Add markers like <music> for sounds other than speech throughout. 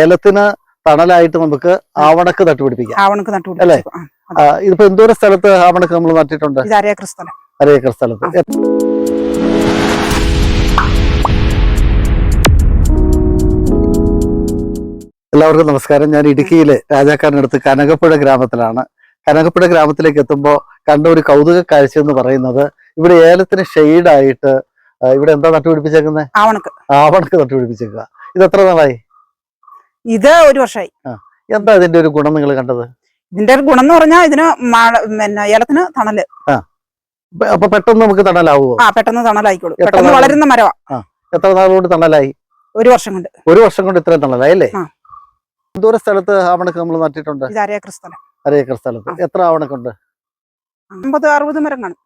ഏലത്തിന് തണലായിട്ട് നമുക്ക് ആവണക്ക് നട്ടുപിടിപ്പിക്കാം ആവണക്ക് അല്ലേ? നട്ടുപിടിച്ചു ഇതിപ്പോ എന്തോരം സ്ഥലത്ത് ആവണക്ക് നമ്മൾ നട്ടിട്ടുണ്ട്? അരേക്കർ സ്ഥലം. സ്ഥലത്ത്. എല്ലാവർക്കും നമസ്കാരം. ഞാൻ ഇടുക്കിയിലെ രാജാക്കാരനടുത്ത് കനകപ്പുഴ ഗ്രാമത്തിലാണ്. കനകപ്പുഴ ഗ്രാമത്തിലേക്ക് എത്തുമ്പോൾ കണ്ട ഒരു കൗതുക കാഴ്ച എന്ന് പറയുന്നത് ഇവിടെ ഏലത്തിന് ഷെയ്ഡായിട്ട് ഇവിടെ എന്താ നട്ടുപിടിപ്പിച്ചേക്കുന്നത് ആവണക്ക്. ആവണക്ക് നട്ടുപിടിപ്പിച്ചേക്കുക. ഇത് എത്ര നാളായി? ഇത് ഒരു വർഷമായി എന്താ ഇതിന്റെ ഒരു ഗുണം നിങ്ങൾ കണ്ടത്? ഇതിന്റെ ഒരു ഗുണം എന്ന് പറഞ്ഞാൽ ഇതിന് മഴ- പിന്നെ ഏലത്തിന് തണൽ. അപ്പൊ പെട്ടെന്ന് നമുക്ക് തണലാവോ ആ പെട്ടെന്ന് തണലായിക്കോളൂ. പെട്ടെന്ന് വളരുന്ന മരവാ. എത്ര നാളുകൊണ്ട് തണലായി? ഒരു വർഷം കൊണ്ട്. ഒരു വർഷം കൊണ്ട് ഇത്രയും തണലായി അല്ലേ ദൂര എന്തോരം സ്ഥലത്ത് ആവണക്ക് നമ്മൾ നട്ടിട്ടുണ്ട്? ഇത് അരേക്കർ സ്ഥലം. അര സ്ഥലത്ത്. എത്ര ആവണക്കുണ്ട്? അമ്പത് അറുപത് മരം കാണും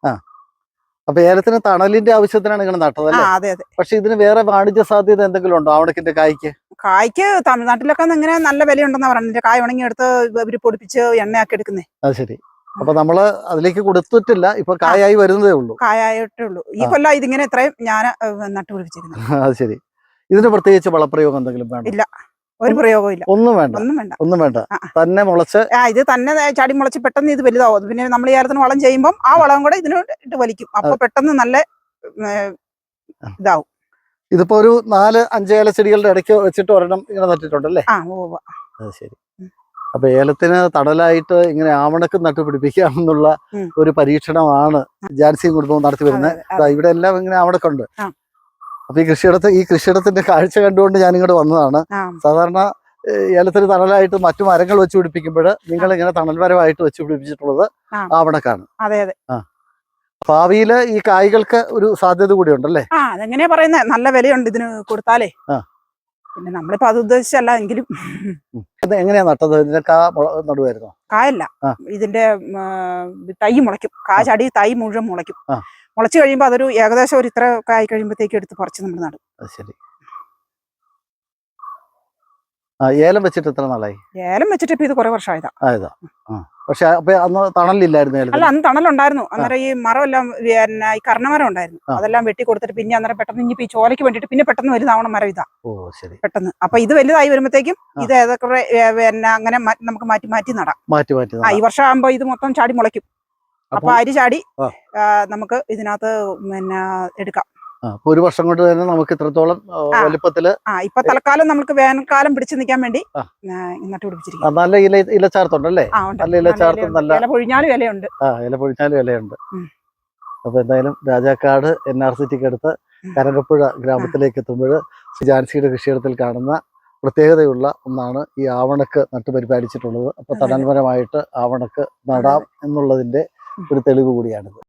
അപ്പൊ ഏലത്തിന് തണലിന്റെ ആവശ്യത്തിനാണ് ഇങ്ങനെ നട്ടത് അല്ലേ പക്ഷെ ഇതിന് വേറെ വാണിജ്യ സാധ്യത എന്തെങ്കിലും ഉണ്ടോ ആവണക്കിന്റെ കായ്ക്ക്? കായ്ക്ക് തമിഴ്നാട്ടിലൊക്കെ ഇങ്ങനെ നല്ല വിലയുണ്ടെന്നാ പറയുന്നത്. കായ ഉണങ്ങി എടുത്ത് ഇവർ പൊടിപ്പിച്ച് എണ്ണയാക്കി എടുക്കുന്നേ. അത് ശരി. അപ്പൊ നമ്മൾ അതിലേക്ക് കൊടുത്തിട്ടില്ല. ഇപ്പൊ കായായി വരുന്നതേ ഉള്ളൂ. കായായിട്ടേ ഉള്ളൂ. ഈ. കൊല്ലം ഇതിങ്ങനെ ഇത്രയും ഞാൻ നട്ടുപിടിപ്പിച്ചിരുന്നു <laughs> അത് ശരി. ഇതിന് പ്രത്യേകിച്ച് വളപ്രയോഗം എന്തെങ്കിലും വേണം? ഇല്ല. ഒരു പ്രയോഗവും ഇല്ല. ഒന്നും വേണ്ട. ഒന്നും വേണ്ട. ഒന്നും വേണ്ട. തന്നെ മുളച്ച് ആ ഇത് തന്നെ ചാടി മുളച്ച് പെട്ടെന്ന് ഇത് വലുതാവും. പിന്നെ നമ്മൾ ഈ കാലത്തിന് വളം ചെയ്യുമ്പോൾ ആ വളം കൂടെ ഇതിന് ഇട്ട് വലിക്കും. അപ്പൊ പെട്ടെന്ന് നല്ല ഇതാവും. ഇതിപ്പോ ഒരു നാല് അഞ്ച് ഏല ചെടികളുടെ ഇടയ്ക്ക് വെച്ചിട്ട് ഒരെണ്ണം ഇങ്ങനെ നട്ടിട്ടുണ്ടല്ലേ. അത് ശരി. അപ്പൊ ഏലത്തിന് തടലായിട്ട് ഇങ്ങനെ ആവണക്ക് നട്ടുപിടിപ്പിക്കാം എന്നുള്ള ഒരു പരീക്ഷണമാണ് ജാൻസിയും കുടുംബവും നടത്തി വരുന്നത്. ഇവിടെ എല്ലാം ഇങ്ങനെ ആവണക്കുണ്ട്. ഉണ്ട് അപ്പൊ ഈ കൃഷിയിടത്ത് ഈ കൃഷിയിടത്തിന്റെ കാഴ്ച കണ്ടുകൊണ്ട് ഞാൻ ഇങ്ങോട്ട് വന്നതാണ് സാധാരണ ഏലത്തിന് തണലായിട്ട് മറ്റു മരങ്ങൾ വെച്ച് പിടിപ്പിക്കുമ്പോൾ നിങ്ങൾ ഇങ്ങനെ തണൽ മരമായിട്ട് വെച്ച് പിടിപ്പിച്ചിട്ടുള്ളത് ആവണക്കാണ്. അതെ അതെ. ഭാവിയിൽ ഈ കായ്കൾക്ക് ഒരു സാധ്യത കൂടി ഉണ്ടല്ലേ ആ അതെങ്ങനെയാ പറയുന്നത് നല്ല വിലയുണ്ട് ഇതിന് കൊടുത്താലേ. പിന്നെ നമ്മളിപ്പോ അത് ഉദ്ദേശിച്ചല്ല എങ്കിലും. ഇത് എങ്ങനെയാ നട്ടത്? ഇതിന്റെ കാ മുള- കായല്ല. ഇതിന്റെ തൈ മുളയ്ക്കും. കാ. തൈ മുഴുവൻ മുളയ്ക്കും. മുളച്ചു കഴിയുമ്പോൾ അതൊരു ഏകദേശം ഒരു ഇത്ര കായ് കഴിയുമ്പോഴത്തേക്ക് എടുത്ത് പറിച്ച് നമ്മൾ നടും. ശരി. ഏലം വെച്ചിട്ട് എത്ര നാളായി? ഏലം വെച്ചിട്ട് ഇപ്പൊ ഇത് കുറെ വർഷമായതാ. ആയതാ. പക്ഷെ അപ്പൊ അന്ന് തണലില്ലായിരുന്നു അല്ല അന്ന് തണലുണ്ടായിരുന്നു. അന്നേരം ഈ മരം എല്ലാം പിന്നെ ഈ കർണമരം ഉണ്ടായിരുന്നു. അതെല്ലാം വെട്ടി കൊടുത്തിട്ട് പിന്നെ അന്നേരം പെട്ടെന്ന് ഇനി ഈ ചോലയ്ക്ക് വേണ്ടിട്ട് പിന്നെ പെട്ടെന്ന് വലുതാവണം മരം ഇതാ. ഓ ശരി. പെട്ടെന്ന്. അപ്പൊ ഇത് വലുതായി വരുമ്പോഴത്തേക്കും ഇത് ഏതൊക്കെ പിന്നെ അങ്ങനെ നമുക്ക് മാറ്റി മാറ്റി നടാം. മാറ്റി മാറ്റി ആ ഈ വർഷം ആകുമ്പോ ഇത് മൊത്തം ചാടി മുളയ്ക്കും. അപ്പൊ അരി ചാടി നമുക്ക് ഇതിനകത്ത് പിന്നെ എടുക്കാം. ഒരു വർഷം കൊണ്ട് തന്നെ നമുക്ക് ഇത്രത്തോളം. വലുപ്പത്തിൽ ഇപ്പൊ തൽക്കാലം നമുക്ക് വേനൽക്കാലം പിടിച്ചു നിൽക്കാൻ വേണ്ടി നല്ല ഇല ഇലച്ചാർത്തുണ്ടല്ലേ നല്ല ഇല നല്ല ചേർത്ത് നല്ല- ഇല പൊഴിഞ്ഞാലും ഇലയുണ്ട്. ആ ഇല പൊഴിച്ചാലും ഇലയുണ്ട്. അപ്പൊ എന്തായാലും രാജാക്കാട് എൻ ആർ സിറ്റിക്ക് അടുത്ത് കരകപ്പുഴ ഗ്രാമത്തിലേക്ക് എത്തുമ്പോൾ ജാൻസിയുടെ കൃഷിയിടത്തിൽ കാണുന്ന പ്രത്യേകതയുള്ള ഒന്നാണ് ഈ ആവണക്ക് നട്ടുപരിപാലിച്ചിട്ടുള്ളത് അപ്പൊ അതെ. ആവണക്ക് നടാം എന്നുള്ളതിന്റെ ഒരു തെളിവ് കൂടിയാണിത്.